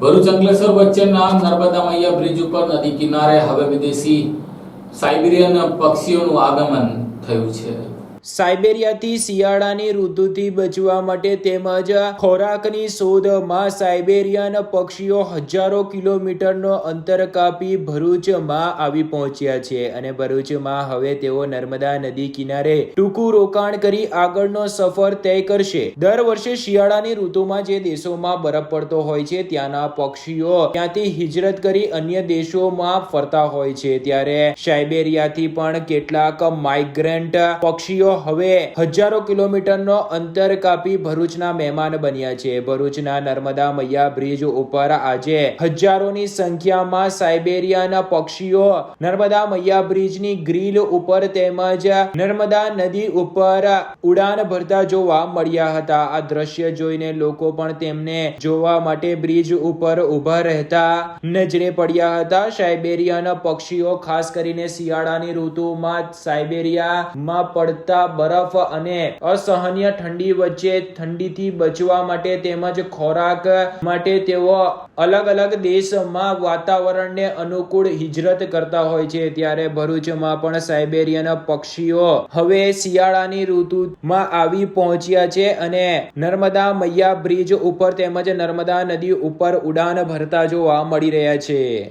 ભરૂચ અંકલેશ્વર વચ્ચેના નર્મદા મૈયા બ્રિજ ઉપર નદી કિનારે હવે વિદેશી સાઇબેરિયન પક્ષીઓનું આગમન થયું છે. સાયબેરિયાથી શિયાળાની ઋતુથી બચવા માટે તેમજ ખોરાકની શોધમાં સાયબેરિયન પક્ષીઓ હજારો કિલોમીટરનો અંતર કાપી ભરૂચમાં આવી પહોંચ્યા છે અને ભરૂચમાં હવે તેઓ નર્મદા નદી કિનારે ટૂંકું રોકાણ કરી આગળનો સફર તય કરશે. દર વર્ષે શિયાળાની ઋતુમાં જે દેશોમાં બરફ પડતો હોય છે, ત્યાંના પક્ષીઓ ત્યાંથી હિજરત કરી અન્ય દેશોમાં ફરતા હોય છે. ત્યારે સાયબેરિયાથી પણ કેટલાક માઇગ્રન્ટ પક્ષીઓ હવે હજારો કિલોમીટરનો અંતર કાપી ભરૂચના મહેમાન બન્યા છે. ભરૂચના નર્મદા મૈયા બ્રિજ ઉપર આજે હજારોની સંખ્યામાં સાયબેરિયન પક્ષીઓ નર્મદા મૈયા બ્રિજની ગ્રીલ ઉપર તેમજ નર્મદા નદી ઉપર ઉડાન ભરતા જોવા મળ્યા હતા. આ દ્રશ્ય જોઈને લોકો પણ તેમને જોવા માટે બ્રિજ ઉપર ઊભા રહેતા નજરે પડ્યા હતા. સાયબેરિયન પક્ષીઓ, ખાસ કરીને શિયાળાની ઋતુમાં સાયબેરિયામાં પડતા બરફ અને અસહનીય ઠંડી વચ્ચે ઠંડીથી બચવા માટે તેમજ ખોરાક માટે તેઓ અલગ અલગ દેશમાં વાતાવરણને અનુકૂળ હિજરત કરતા હોય છે. ત્યારે ભરૂચમાં પણ સાયબેરિયન પક્ષીઓ હવે શિયાળાની ઋતુમાં આવી પહોંચ્યા છે અને નર્મદા મૈયા બ્રિજ ઉપર તેમજ નર્મદા નદી ઉપર ઉડાન ભરતા જોવા મળી રહ્યા છે.